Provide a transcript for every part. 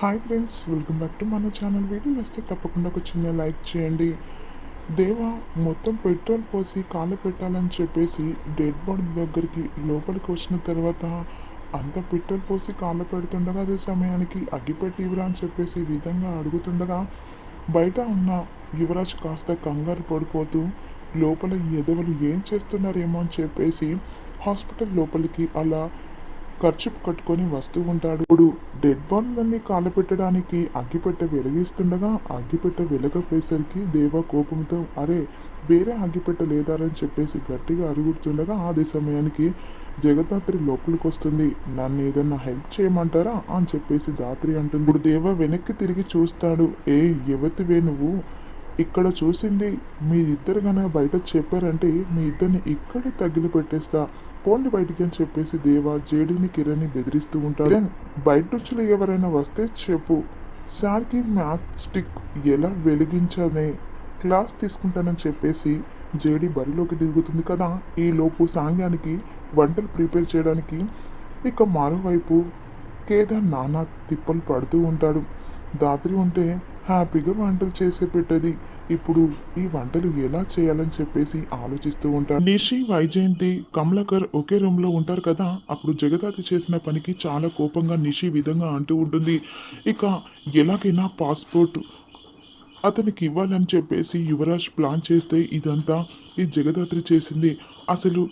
Hi friends welcome back to మన channel video వస్తే తప్పకుండా ఒక చిన్న లైక్ చేయండి. దేవా మొత్తం పెట్రోల్ పోసి కాలు పెట్టాలని చెప్పేసి డెడ్ బాడీ దగ్గరికి లోపలికి వచ్చిన తర్వాత అంత పెట్రోల్ పోసి కాలు పెడుతుండగా అదే సమయానికి అగ్గిపెట్టి ఇవ్వరా అని చెప్పేసి విధంగా అడుగుతుండగా బయట ఉన్న యువరాజ్ కాస్త కంగారు పడిపోతూ లోపల ఎదవలు ఏం చేస్తున్నారేమో అని చెప్పేసి హాస్పిటల్ లోపలికి అలా ఖర్చు కట్టుకొని వస్తూ ఉంటాడు. ఇప్పుడు డెడ్ బాడీలన్నీ కాలపెట్టడానికి అగ్గిపెట్టె వెలిగిస్తుండగా అగ్గిపెట్టె వెలగపోయేసరికి దేవ కోపంతో అరే వేరే అగ్గిపెట్టె లేదారని చెప్పేసి గట్టిగా అరుగుతుండగా అదే సమయానికి జగదాత్రి లోపలికి వస్తుంది నన్ను ఏదన్నా హెల్ప్ చేయమంటారా? అని చెప్పేసి దాత్రి అంటుంది. ఇప్పుడు దేవ వెనక్కి తిరిగి చూస్తాడు. ఏ యువతివే నువ్వు? ఇక్కడ చూసింది మీ ఇద్దరు కనుక బయట చెప్పారంటే మీ ఇద్దరిని ఇక్కడే తగిలి పెట్టేస్తా పోండి బయటికి అని చెప్పేసి దేవా జేడీని కిరణ్ని బెదిరిస్తూ ఉంటాడు. బయట నుంచి ఎవరైనా వస్తే చెప్పు సార్కి మ్యాచ్ స్టిక్ ఎలా వెలిగించానే? క్లాస్ తీసుకుంటానని చెప్పేసి జేడి బరిలోకి దిగుతుంది కదా. ఈ లోపు సాంగ్యానికి వంటలు ప్రిపేర్ చేయడానికి ఇక మరోవైపు కేదార్ నానా తిప్పలు పడుతూ ఉంటాడు. దాత్రి ఉంటే హ్యాపీగా వంటలు చేసే పెట్టేది. ఇప్పుడు ఈ వంటలు ఎలా చేయాలని చెప్పేసి ఆలోచిస్తూ ఉంటాడు. నిషి వైజయంతి కమలాకర్ ఒకే రూమ్లో ఉంటారు కదా. అప్పుడు జగదాతి చేసిన పనికి చాలా కోపంగా నిషి విధంగా అంటూ ఉంటుంది. ఇక ఎలాగైనా పాస్పోర్ట్ అతనికి ఇవ్వాలని చెప్పేసి యువరాజ్ ప్లాన్ చేస్తే ఇదంతా ఈ జగదాత్రి చేసింది. అసలు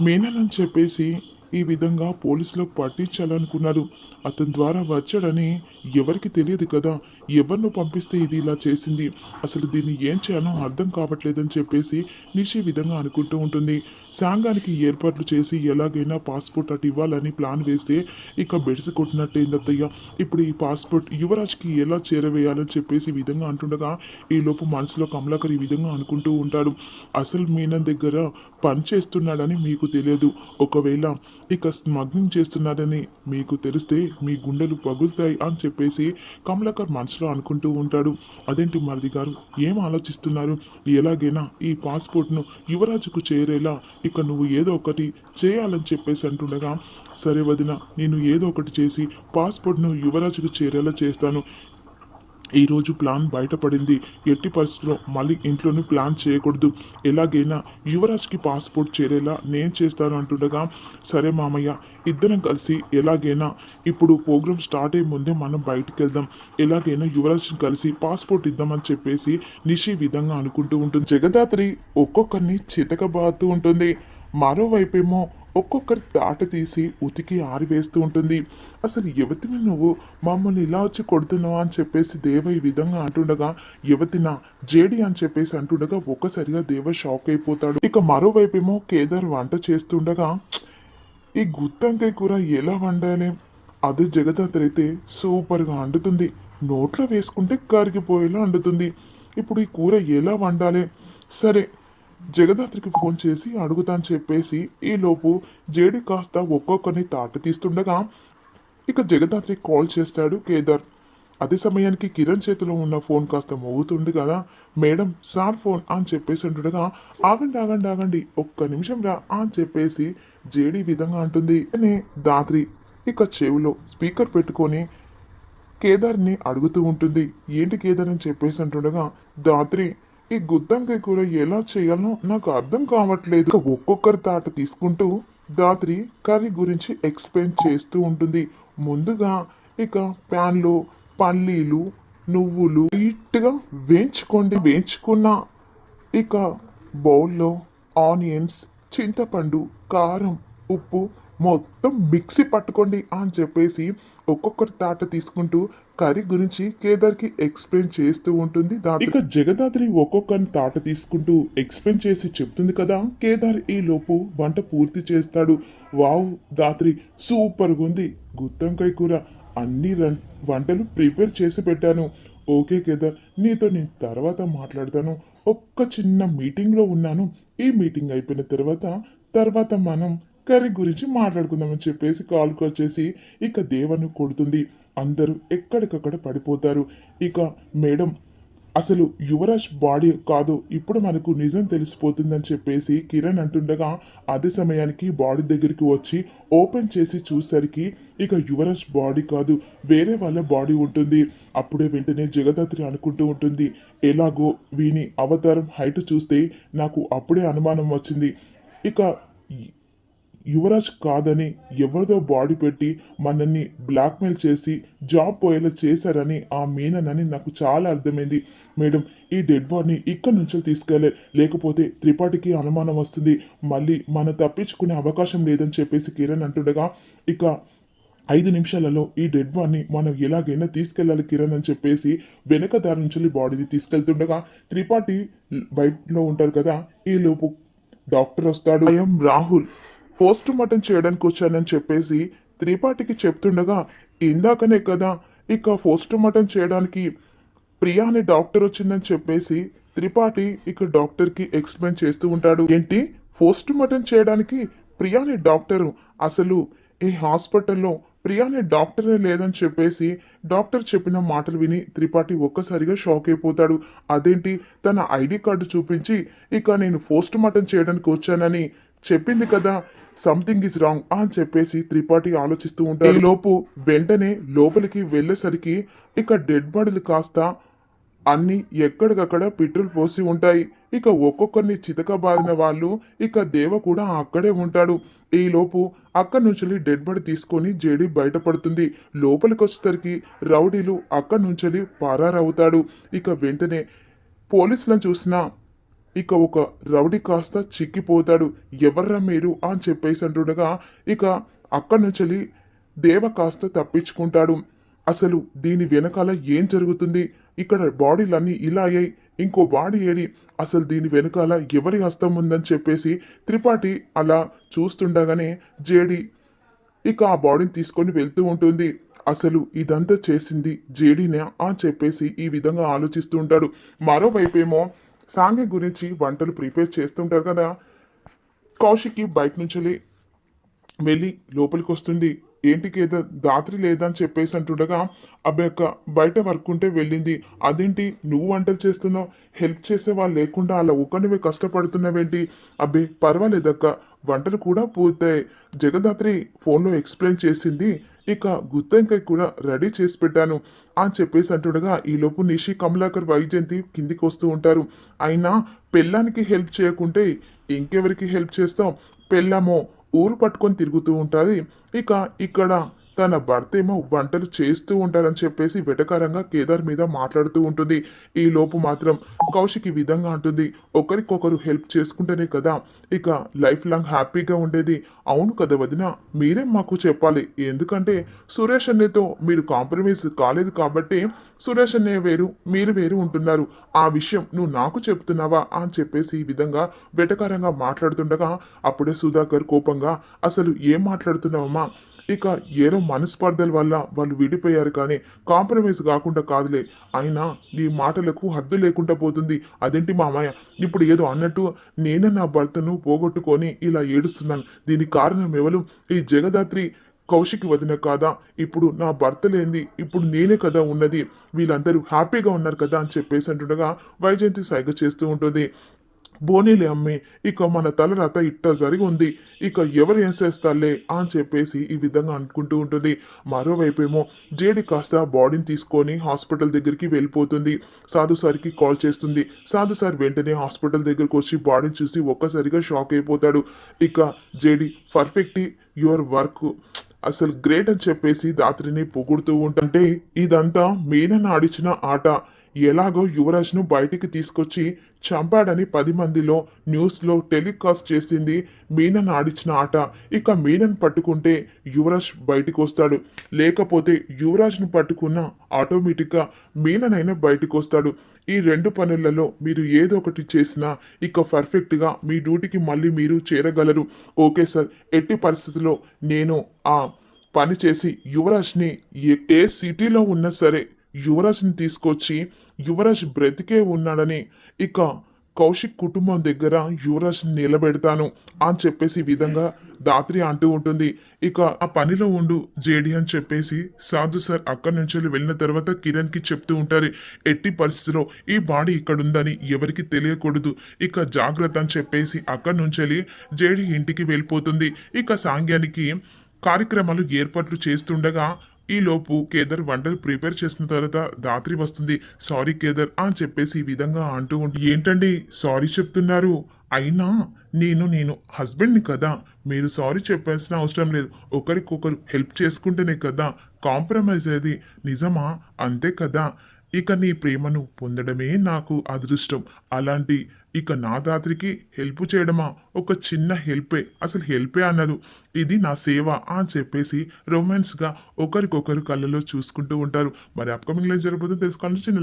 మేనన్ అని చెప్పేసి ఈ విధంగా పోలీసులకు పట్టించాలనుకున్నారు అతని ద్వారా వచ్చాడని ఎవరికి తెలియదు కదా ఎవరిను పంపిస్తే ఇది ఇలా చేసింది. అసలు దీన్ని ఏం చేయాలో అర్థం కావట్లేదని చెప్పేసి నిషి విధంగా అనుకుంటూ ఉంటుంది. సాంగానికి ఏర్పాట్లు చేసి ఎలాగైనా పాస్పోర్ట్ అటు ఇవ్వాలని ప్లాన్ వేస్తే ఇక బెడిసి కొట్టినట్టే అత్తయ్య? ఇప్పుడు ఈ పాస్పోర్ట్ యువరాజ్కి ఎలా చేరవేయాలని చెప్పేసి విధంగా అంటుండగా ఈ లోపు మనసులో కమలాకర్ ఈ విధంగా అనుకుంటూ ఉంటాడు. అసలు మీనన్ దగ్గర పని చేస్తున్నాడని మీకు తెలియదు. ఒకవేళ ఇక స్మగ్లింగ్ చేస్తున్నాడని మీకు తెలిస్తే మీ గుండెలు పగులుతాయి అని చెప్పేసి కమలాకర్ మనసులో అనుకుంటూ ఉంటాడు. అదేంటి మరిది గారు? ఏం ఆలోచిస్తున్నారు? ఎలాగైనా ఈ పాస్పోర్ట్ను యువరాజుకు చేరేలా ఇక నువ్వు ఏదో ఒకటి చేయాలని చెప్పేసి అంటుండగా సరే వదిన నేను ఏదో ఒకటి చేసి పాస్పోర్ట్ను యువరాజుకు చేరేలా చేస్తాను. ఈరోజు ప్లాన్ బయటపడింది. ఎట్టి పరిస్థితుల్లో మళ్ళీ ఇంట్లోనే ప్లాన్ చేయకూడదు. ఎలాగైనా యువరాజ్కి పాస్పోర్ట్ చేరేలా నేను చేస్తాను అంటుండగా సరే మామయ్య ఇద్దరం కలిసి ఎలాగైనా ఇప్పుడు ప్రోగ్రామ్ స్టార్ట్ అయ్యే ముందే మనం బయటికి వెళ్దాం ఎలాగైనా యువరాజ్ని కలిసి పాస్పోర్ట్ ఇద్దామని చెప్పేసి నిషి విధంగా అనుకుంటూ ఉంటుంది. జగదాత్రి ఒక్కొక్కరిని చితకబాదుతూ ఉంటుంది. మరోవైపేమో ఒక్కొక్కరి తాట తీసి ఉతికి ఆరివేస్తూ ఉంటుంది. అసలు యువతిని నువ్వు మమ్మల్ని ఇలా వచ్చి కొడుతున్నావు అని చెప్పేసి దేవ ఈ విధంగా అంటుండగా యువతిన జేడి అని చెప్పేసి అంటుండగా ఒక్కసారిగా దేవ షాక్ అయిపోతాడు. ఇక మరోవైపేమో కేదార్ వంట చేస్తుండగా ఈ గుత్తంకాయ కూర ఎలా వండాలి? అదే జగదాత్ర అయితే సూపర్గా అండుతుంది. నోట్లో వేసుకుంటే కరిగిపోయేలా అండుతుంది. ఇప్పుడు ఈ కూర ఎలా వండాలి? సరే జగదాత్రికి ఫోన్ చేసి అడుగుతాను చెప్పేసి ఈలోపు జేడి కాస్త ఒక్కొక్కరిని తాట తీస్తుండగా ఇక జగదాత్రి కాల్ చేస్తాడు కేదార్. అదే సమయానికి కిరణ్ చేతిలో ఉన్న ఫోన్ కాస్త మోగుతుంది కదా. మేడం సార్ ఫోన్ అని చెప్పేసి అంటుండగా ఆగండి ఆగండి ఆగండి ఒక్క నిమిషం రా అని చెప్పేసి జేడి విధంగా అంటుంది. అని దాత్రి ఇక చెవిలో స్పీకర్ పెట్టుకొని కేదార్ని అడుగుతూ ఉంటుంది. ఏంటి కేదార్ అని చెప్పేసి అంటుండగా దాత్రి ఈ గుత్తంకాయ కూర ఎలా చేయాలో నాకు అర్థం కావట్లేదు. ఇక ఒక్కొక్కరి తాట తీసుకుంటూ దాత్రి కర్రీ గురించి ఎక్స్ప్లెయిన్ చేస్తూ ఉంటుంది. ముందుగా ఇక ప్యాన్లో పల్లీలు నువ్వులు నీట్గా వేయించుకోండి. వేయించుకున్న ఇక బౌల్లో ఆనియన్స్ చింతపండు కారం ఉప్పు మొత్తం మిక్సీ పట్టుకోండి అని చెప్పేసి ఒక్కొక్కరి తాట తీసుకుంటూ కర్రీ గురించి కేదార్కి ఎక్స్ప్లెయిన్ చేస్తూ ఉంటుంది ఇక జగదాత్రి ఒక్కొక్కరిని తాట తీసుకుంటూ ఎక్స్ప్లెయిన్ చేసి చెప్తుంది కదా కేదార్ ఈ లోపు వంట పూర్తి చేస్తాడు. వావ్ దాత్రి సూపర్గా ఉంది గుత్తంకాయ కూర అన్ని రన్ వంటలు ప్రిపేర్ చేసి పెట్టాను. ఓకే కేదార్ నీతో నేను తర్వాత మాట్లాడతాను. ఒక్క చిన్న మీటింగ్లో ఉన్నాను. ఈ మీటింగ్ అయిపోయిన తర్వాత తర్వాత మనం కర్రీ గురించి మాట్లాడుకుందామని చెప్పేసి కాల్కి వచ్చేసి ఇక దేవను కొడుతుంది. అందరూ ఎక్కడికక్కడ పడిపోతారు. ఇక మేడం అసలు యువరాజ్ బాడీ కాదు ఇప్పుడు మనకు నిజం తెలిసిపోతుందని చెప్పేసి కిరణ్ అంటుండగా అదే సమయానికి బాడీ దగ్గరికి వచ్చి ఓపెన్ చేసి చూసరికి ఇక యువరాజ్ బాడీ కాదు వేరే వాళ్ళ బాడీ ఉంటుంది. అప్పుడే వెంటనే జగదాత్రి అనుకుంటూ ఉంటుంది ఎలాగో వీని అవతారం హైట్ చూస్తే నాకు అప్పుడే అనుమానం వచ్చింది. ఇక యువరాజ్ కాదని ఎవరిదో బాడీ పెట్టి మనల్ని బ్లాక్మెయిల్ చేసి జాబ్ పోయేలా చేశారని ఆ మీననని నాకు చాలా అర్థమైంది. మేడం ఈ డెడ్ బాడీని ఇక్కడి నుంచి తీసుకెళ్ళే లేకపోతే త్రిపాఠికి అనుమానం వస్తుంది. మళ్ళీ మనం తప్పించుకునే అవకాశం లేదని చెప్పేసి కిరణ్ అంటుండగా ఇక ఐదు నిమిషాలలో ఈ డెడ్ బాడీని మనం ఎలాగైనా తీసుకెళ్ళాలి కిరణ్ అని చెప్పేసి వెనక దారి నుంచి బాడీని తీసుకెళ్తుండగా త్రిపాఠి బయటలో ఉంటారు కదా ఈ లోపు డాక్టర్ వస్తాడు. ఐఎమ్ రాహుల్. పోస్ట్ మార్టం చేయడానికి వచ్చానని చెప్పేసి త్రిపాఠికి చెప్తుండగా ఇందాకనే కదా ఇక పోస్ట్ మార్టం చేయడానికి ప్రియా అనే డాక్టర్ వచ్చిందని చెప్పేసి త్రిపాఠి ఇక డాక్టర్కి ఎక్స్ప్లెయిన్ చేస్తూ ఉంటాడు. ఏంటి? పోస్ట్ మార్టం చేయడానికి ప్రియా అనే డాక్టరు? అసలు ఈ హాస్పిటల్లో ప్రియా అనే డాక్టరే లేదని చెప్పేసి డాక్టర్ చెప్పిన మాటలు విని త్రిపాఠి ఒక్కసారిగా షాక్ అయిపోతాడు. అదేంటి? తన ఐడి కార్డు చూపించి ఇక నేను పోస్ట్ మార్టం చేయడానికి వచ్చానని చెప్పింది కదా సంథింగ్ ఇస్ రాంగ్ అని చెప్పేసి త్రిపాఠి ఆలోచిస్తూ ఉంటాడు. ఈ లోపు వెంటనే లోపలికి వెళ్ళేసరికి ఇక డెడ్ బాడీలు కాస్త అన్ని ఎక్కడికక్కడ పెట్రోల్ పోసి ఉంటాయి. ఇక ఒక్కొక్కరిని చితకబాదిన వాళ్ళు ఇక దేవ కూడా అక్కడే ఉంటాడు. ఈ లోపు అక్కడి నుంచి డెడ్ బాడీ తీసుకొని జేడి బయటపడుతుంది. లోపలికి వచ్చేసరికి రౌడీలు అక్కడి నుంచి పారారవుతాడు. ఇక వెంటనే పోలీసులను చూసినా ఇక ఒక రౌడీ కాస్త చిక్కిపోతాడు. ఎవర్రా మీరు? అని చెప్పేసి అంటుండగా ఇక అక్కడి నుంచి దేవ కాస్త తప్పించుకుంటాడు. అసలు దీని వెనకాల ఏం జరుగుతుంది? ఇక్కడ బాడీలన్నీ ఇలా అయ్యాయి. ఇంకో బాడీ ఏడి? అసలు దీని వెనకాల ఎవరి హస్తం ఉందని చెప్పేసి త్రిపాఠి అలా చూస్తుండగానే జేడి ఇక ఆ బాడీని తీసుకొని వెళ్తూ ఉంటుంది. అసలు ఇదంతా చేసింది జేడీనే? అని చెప్పేసి ఈ విధంగా ఆలోచిస్తూ ఉంటాడు. మరోవైపేమో సాంగి గురించి వంటలు ప్రిపేర్ చేస్తుంటారు కదా. కౌశిక్కి బయట నుంచి వెళ్ళి లోపలికి వస్తుంది. ఏంటికి ఏదో దాత్రి లేదని చెప్పేసి అంటుండగా అబ్బాయి యొక్క బయట వర్క్ ఉంటే వెళ్ళింది. అదేంటి నువ్వు వంటలు చేస్తున్నావు? హెల్ప్ చేసే వాళ్ళు లేకుండా అలా ఒక్కనివే కష్టపడుతున్నావేంటి? అబ్బే పర్వాలేదక్క. వంటలు కూడా పూర్తయి జగదాత్రి ఫోన్లో ఎక్స్ప్లెయిన్ చేసింది ఇక గుత్తంకాయ కూడా రెడీ చేసి పెట్టాను అని చెప్పేసి అంటుండగా ఈలోపు నిషి కమలాకర్ వైజయంతి కిందికి వస్తూ ఉంటారు. అయినా పెళ్ళానికి హెల్ప్ చేయకుంటే ఇంకెవరికి హెల్ప్ చేస్తాం? పెళ్ళామో ఊరు పట్టుకొని తిరుగుతూ ఉంటుంది. ఇక ఇక్కడ తన భర్త ఏమో వంటలు చేస్తూ ఉంటారని చెప్పేసి వెటకారంగా కేదార్ మీద మాట్లాడుతూ ఉంటుంది. ఈ లోపు మాత్రం కౌశిక్ ఈ విధంగా అంటుంది. ఒకరికొకరు హెల్ప్ చేసుకుంటేనే కదా ఇక లైఫ్ లాంగ్ హ్యాపీగా ఉండేది. అవును కదా వదిన మీరే మాకు చెప్పాలి. ఎందుకంటే సురేష్ అన్నయ్యతో మీరు కాంప్రమైజ్ కాలేదు కాబట్టి సురేష్ అన్నయ్య వేరు మీరు వేరు ఉంటున్నారు. ఆ విషయం నువ్వు నాకు చెప్తున్నావా అని చెప్పేసి ఈ విధంగా వెటకారంగా మాట్లాడుతుండగా అప్పుడే సుధాకర్ కోపంగా అసలు ఏం మాట్లాడుతున్నావమ్మా? ఇక ఏదో మనస్పర్ధల వల్ల వాళ్ళు విడిపోయారు కానీ కాంప్రమైజ్ కాకుండా కాదులే. అయినా నీ మాటలకు హద్దు లేకుండా పోతుంది. అదేంటి మామయ్య? ఇప్పుడు ఏదో అన్నట్టు నేనే నా భర్తను పోగొట్టుకొని ఇలా ఏడుస్తున్నాను. దీనికి కారణం ఎవరు? ఈ జగదాత్రి కౌశిక్ వదిన కాదా? ఇప్పుడు నా భర్త లేనిది ఇప్పుడు నేనే కదా ఉన్నది. వీళ్ళందరూ హ్యాపీగా ఉన్నారు కదా అని చెప్పేసి అంటుండగా వైజయంతి సైగ చేస్తూ ఉంటుంది. బోనీలే అమ్మి. ఇక మన తలరాత ఇట్ట జరిగి ఉంది ఇక ఎవరు ఏం చేస్తాలే అని చెప్పేసి ఈ విధంగా అనుకుంటూ ఉంటుంది. మరోవైపేమో జేడి కాస్త బాడీని తీసుకొని హాస్పిటల్ దగ్గరికి వెళ్ళిపోతుంది. సాధు సార్కి కాల్ చేస్తుంది. సాధు సార్ వెంటనే హాస్పిటల్ దగ్గరికి వచ్చి బాడీని చూసి ఒక్కసారిగా షాక్ అయిపోతాడు. ఇక జేడి పర్ఫెక్ట్ యువర్ వర్క్. అసలు గ్రేట్ అని చెప్పేసి దాత్రిని పొగుడుతూ ఉంటుంటే ఇదంతా మీనన్న ఆడిచిన ఆట. ఎలాగో యువరాజ్ను బయటికి తీసుకొచ్చి చంపాడని పది మందిలో న్యూస్లో టెలికాస్ట్ చేసింది మీనన్ ఆడిచిన ఆట. ఇక మీనన్ పట్టుకుంటే యువరాజ్ బయటకు వస్తాడు లేకపోతే యువరాజ్ను పట్టుకున్న ఆటోమేటిక్గా మీననైనా బయటకు వస్తాడు ఈ రెండు పనులలో మీరు ఏదో ఒకటి చేసినా ఇక పర్ఫెక్ట్గా మీ డ్యూటీకి మళ్ళీ మీరు చేరగలరు. ఓకే సార్ ఎట్టి పరిస్థితుల్లో నేను ఆ పని చేసి యువరాజ్ని ఏ- ఏ సిటీలో ఉన్నా సరే యువరాజ్ని తీసుకొచ్చి యువరాజ్ బ్రతికే ఉన్నాడని ఇక కౌశిక్ కుటుంబం దగ్గర యువరాజ్ నిలబెడతాను అని చెప్పేసి విధంగా దాత్రి అంటూ ఉంటుంది. ఇక ఆ పనిలో ఉండు జేడి అని చెప్పేసి సాధు సార్ అక్కడి నుంచి వెళ్ళిన తర్వాత కిరణ్కి చెప్తూ ఉంటారు ఎట్టి పరిస్థితిలో ఈ బాడీ ఇక్కడ ఉందని ఎవరికి తెలియకూడదు. ఇక జాగ్రత్త అని చెప్పేసి అక్కడి నుంచి జేడి ఇంటికి వెళ్ళిపోతుంది. ఇక సాంగ్యానికి కార్యక్రమాలు ఏర్పాట్లు చేస్తుండగా ఈలోపు కేదర్ వంటలు ప్రిపేర్ చేసిన తర్వాత దాత్రి వస్తుంది. సారీ కేదర్ అని చెప్పేసి ఈ విధంగా అంటూ ఉంటే ఏంటండి సారీ చెప్తున్నారు? అయినా నేను నేను హస్బెండ్ని కదా మీరు సారీ చెప్పాల్సిన అవసరం లేదు. ఒకరికొకరు హెల్ప్ చేసుకుంటేనే కదా కాంప్రమైజ్ అయ్యేది. నిజమా? అంతే కదా. ఇక నీ ప్రేమను పొందడమే నాకు అదృష్టం. అలాంటి ఇక నా దాత్రికి హెల్ప్ చేయడమా? ఒక చిన్న హెల్పే అసలు హెల్పే అన్నదు ఇది నా సేవ అని చెప్పేసి రొమాన్స్గా ఒకరికొకరు కళ్ళలో చూసుకుంటూ ఉంటారు. మరి అప్కమింగ్లో ఏం జరగబోతుందో తెలుసుకోవాలంటే చిన్న